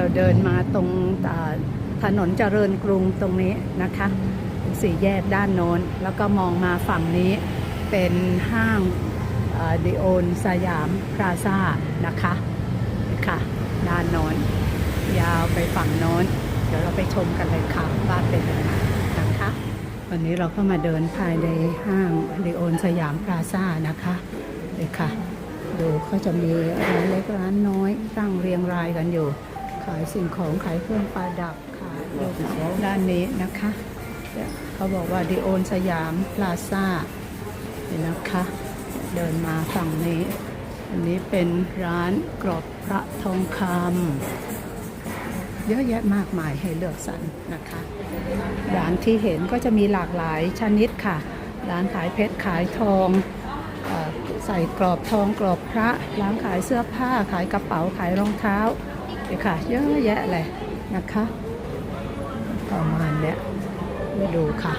เราเดินมาตรงถนนเจริญกรุงตรงนี้นะคะสี่แยกด้านโน้น แล้วก็มองมาฝั่งนี้เป็นห้างดิโอนสยามพลาซ่านะคะค่ะ ด้านโน้น ยาวไปฝั่งโน้น เดี๋ยวเราไปชมกันเลยค่ะว่าเป็นยังไงนะคะ วันนี้เราก็มาเดินภายในห้างดิโอนสยามพลาซ่านะคะเลยค่ะ ดูเขาจะมีร้านเล็กร้านน้อยตั้งเรียงรายกันอยู่ ขายสิ่งของขายเครื่องประดับขายด้านนี้นะคะเขาบอกว่าดิโอนสยามพลาซ่าเนี่ยนะคะ เดินมาฝั่งนี้ อันนี้เป็นร้านกรอบพระทองคำเยอะแยะมากมายให้เลือกสรรนะคะ ร้านที่เห็นก็จะมีหลากหลายชนิดค่ะ ร้านขายเพชรขายทองใส่กรอบทองกรอบพระ ร้านขายเสื้อผ้าขายกระเป๋าขายรองเท้า เค่ะเยอะแยะเลยนะคะประมาณเนี้ยมาดูค่ะ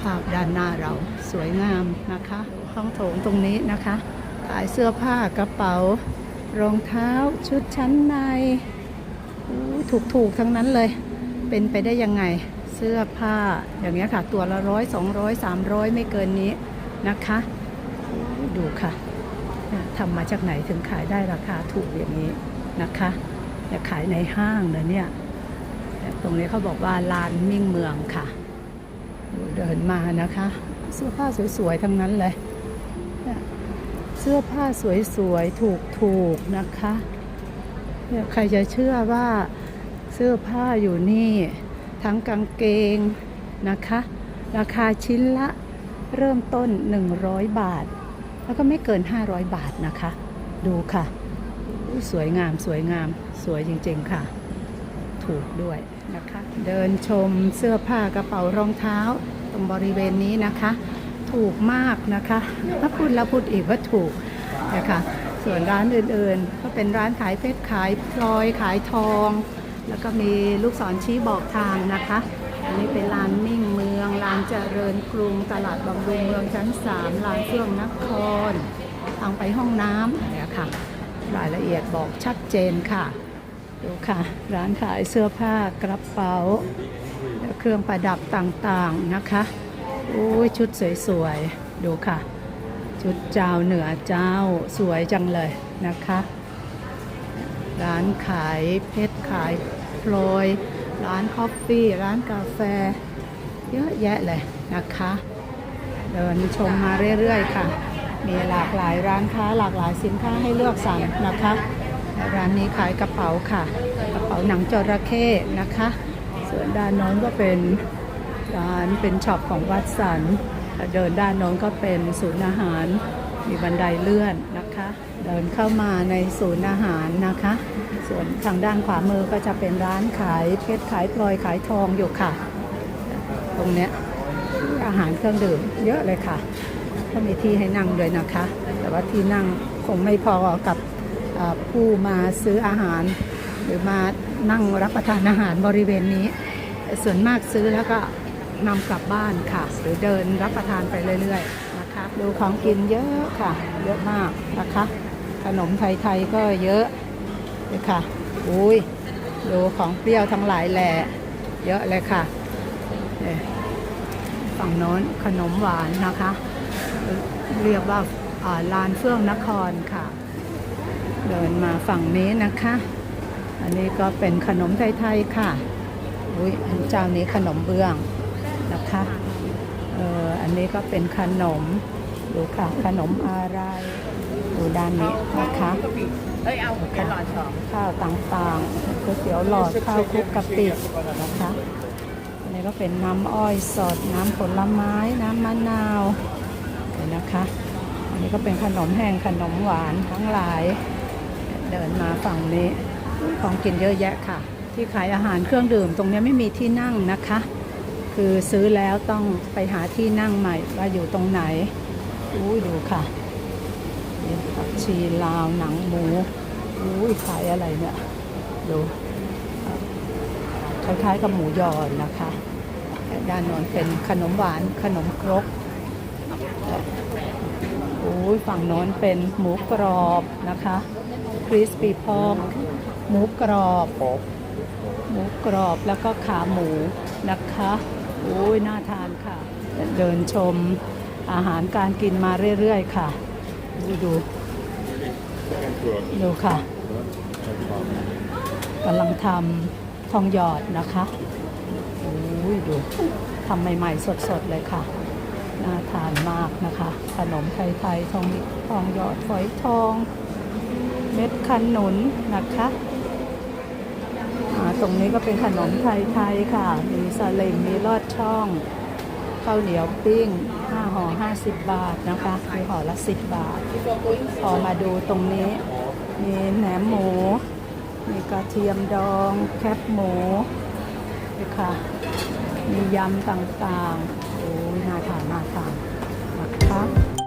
ภาพด้านหน้าเราสวยงามนะคะห้องโถงตรงนี้นะคะขายเสื้อผ้ากระเป๋า รองเท้าชุดชั้นในถูกถูกๆทั้งนั้นเลย เป็นไปได้ยังไงเสื้อผ้าอย่างเงี้ยค่ะ ตัวละร้อยสองร้อยสามร้อยไม่เกินนี้นะคะ ดูค่ะทำมาจากไหนถึงขายได้ราคาถูกอย่างนี้ นะคะแต่ขายในห้างเลยเนี่ยเนี่ยตรงนี้เขาบอกว่าลานมิ่งเมืองค่ะดูเดินมานะคะ เสื้อผ้าสวยๆทั้งนั้นเลย เสื้อผ้าสวยๆถูกๆนะคะเนี่ยใครจะเชื่อว่าเสื้อผ้าอยู่นี่ทั้งกางเกงนะคะ ราคาชิ้นละเริ่มต้น 100 บาท แล้วก็ไม่เกิน 500 บาทนะคะ ดูค่ะ สวยงามสวยงามสวยจริงๆค่ะ ถูกด้วยนะคะ เดินชมเสื้อผ้ากระเป๋ารองเท้า ตรงบริเวณนี้นะคะ ถูกมากนะคะถ้าพูดแล้วพูดอีกว่าถูกนะคะส่วนร้านอื่นๆ ก็เป็นร้านขายเพชรขายพลอยขายทอง แล้วก็มีลูกศรชี้บอกทางนะคะ อันนี้เป็นลานมิ่งเมืองลานเจริญกรุงตลาดบำรุงเมืองชั้นสามลานเฟื่องนคร ทางไปห้องน้ำเนี่ยค่ะ รายละเอียดบอกชัดเจนค่ะ ดูค่ะ ร้านขายเสื้อผ้ากระเป๋า และเครื่องประดับต่างๆนะคะโอ้ยชุดสวยๆ ดูค่ะ ชุดเจ้าเหนือเจ้าสวยจังเลยนะคะ ร้านขายเพชรขายพลอย ร้านคอฟฟี่ ร้านกาแฟ เยอะแยะเลยนะคะ เดินชมมาเรื่อยๆค่ะ มีหลากหลายร้านค้าหลากหลายสินค้าให้เลือกสรรนะคะ ร้านนี้ขายกระเป๋าค่ะ กระเป๋าหนังจระเข้นะคะ ส่วนด้านโน้นก็เป็นร้านเป็นช็อปของวัดสันเดินด้านโน้นก็เป็นศูนย์อาหาร มีบันไดเลื่อนนะคะ เดินเข้ามาในศูนย์อาหารนะคะ ส่วนทางด้านขวามือก็จะเป็นร้านขายเพชรขายพลอยขายทองอยู่ค่ะ ตรงเนี้ยอาหารเครื่องดื่มเยอะเลยค่ะ ก็มีที่ให้นั่งด้วยนะคะ แต่ว่าที่นั่งคงไม่พอกับผู้มาซื้ออาหาร หรือมานั่งรับประทานอาหารบริเวณนี้ ส่วนมากซื้อแล้วก็นำกลับบ้านค่ะ หรือเดินรับประทานไปเรื่อยๆนะคะดูของกินเยอะค่ะ เยอะมากนะคะ ขนมไทยๆก็เยอะเลยค่ะอุ้ยดูของเปรี้ยวทั้งหลายแหล่เยอะเลยค่ะฝั่งโน้นขนมหวานนะคะ เรียกว่าลานเฟื่องนครค่ะ เดินมาฝั่งนี้นะคะ อันนี้ก็เป็นขนมไทยๆค่ะอุ้ยอันเจ้านี้ขนมเบื้องนะคะเอออันนี้ก็เป็นขนมดูค่ะ ขนมอะไรดูด้านนี้นะคะเอ้ยเอาเป็นหลอดสองข้าวต่างๆก๋วยเตี๋ยวหลอดข้าวคลุกกะปินะคะอันนี้ก็เป็นน้ำอ้อยสดน้ำผลไม้น้ำมะนาว เห็นะคะ อันนี้ก็เป็นขนมแห้งขนมหวานทั้งหลาย เดินมาฝั่งนี้ของกินเยอะแยะค่ะ ที่ขายอาหารเครื่องดื่มตรงนี้ไม่มีที่นั่งนะคะ คือซื้อแล้วต้องไปหาที่นั่งใหม่ว่าอยู่ตรงไหนอุ้ยดูค่ะนี่ผักชีลาวหนังหมูอุ้ยขายอะไรเนี่ยดูคล้ายๆกับหมูยอนะคะ ด้านนนเป็นขนมหวานขนมครก อุ้ยฝั่งโน้นเป็นหมูกรอบนะคะคริสปี้พอกหมูกรอบหมูกรอบแล้วก็ขาหมูนะคะโอ้ยน่าทานค่ะ เดินชมอาหารการกินมาเรื่อยๆค่ะ ดูดูดูค่ะกำลังทำทองหยอดนะคะโอ้ยดูทำใหม่ๆสดๆเลยค่ะ น่าทานมากนะคะ ขนมไทยๆทองทองหยอดฝอยทอง เม็ดขนุนนะคะตรงนี้ก็เป็นขนมไทยๆค่ะ มีสลิมมีลอดช่องข้าวเหนียวปิ้ง5ห่อ50 บาทนะคะมีห่อละ 10 บาท พอมาดูตรงนี้ มีแหนมหมู มีกระเทียมดอง แคบหมูนี่ค่ะ มียำต่างๆ อ้ยน่าทานน่าทานนะคะ